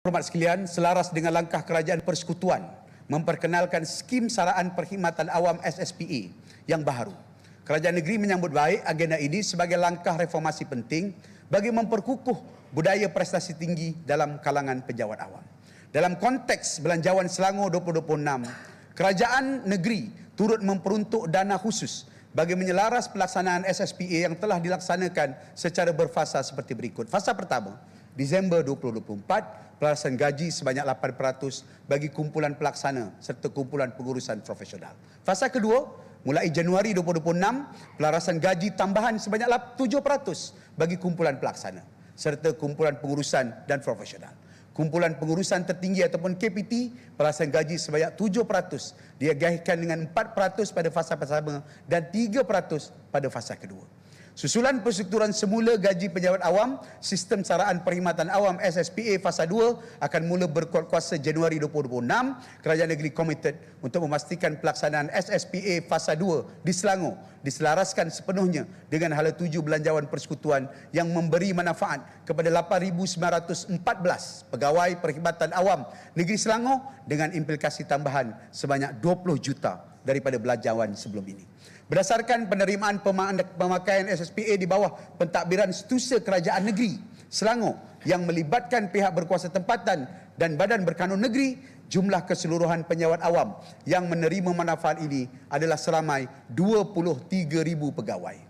Hormat sekalian, selaras dengan langkah Kerajaan Persekutuan memperkenalkan skim saraan perkhidmatan awam SSPA yang baharu. Kerajaan negeri menyambut baik agenda ini sebagai langkah reformasi penting bagi memperkukuh budaya prestasi tinggi dalam kalangan pejabat awam. Dalam konteks Belanjawan Selangor 2026, Kerajaan negeri turut memperuntuk dana khusus bagi menyelaras pelaksanaan SSPA yang telah dilaksanakan secara berfasa seperti berikut. Fasa pertama, Disember 2024, pelarasan gaji sebanyak 8% bagi kumpulan pelaksana serta kumpulan pengurusan profesional. Fasa kedua, mulai Januari 2026, pelarasan gaji tambahan sebanyak 7% bagi kumpulan pelaksana serta kumpulan pengurusan dan profesional. Kumpulan pengurusan tertinggi ataupun KPT, pelarasan gaji sebanyak 7% diagihkan dengan 4% pada fasa pertama dan 3% pada fasa kedua. Susulan perstrukturan semula gaji pejabat awam, sistem saraan perkhidmatan awam SSPA fasa 2 akan mula berkuat kuasa Januari 2026. Kerajaan negeri komited untuk memastikan pelaksanaan SSPA fasa 2 di Selangor diselaraskan sepenuhnya dengan hala tuju belanjawan persekutuan yang memberi manfaat kepada 8,914 pegawai perkhidmatan awam negeri Selangor dengan implikasi tambahan sebanyak 20 juta daripada belanjawan sebelum ini. Berdasarkan penerimaan pemakaian SSPA di bawah pentadbiran Setusa Kerajaan Negeri Selangor yang melibatkan pihak berkuasa tempatan dan badan berkanun negeri, jumlah keseluruhan penyawat awam yang menerima manfaat ini adalah seramai 23,000 pegawai.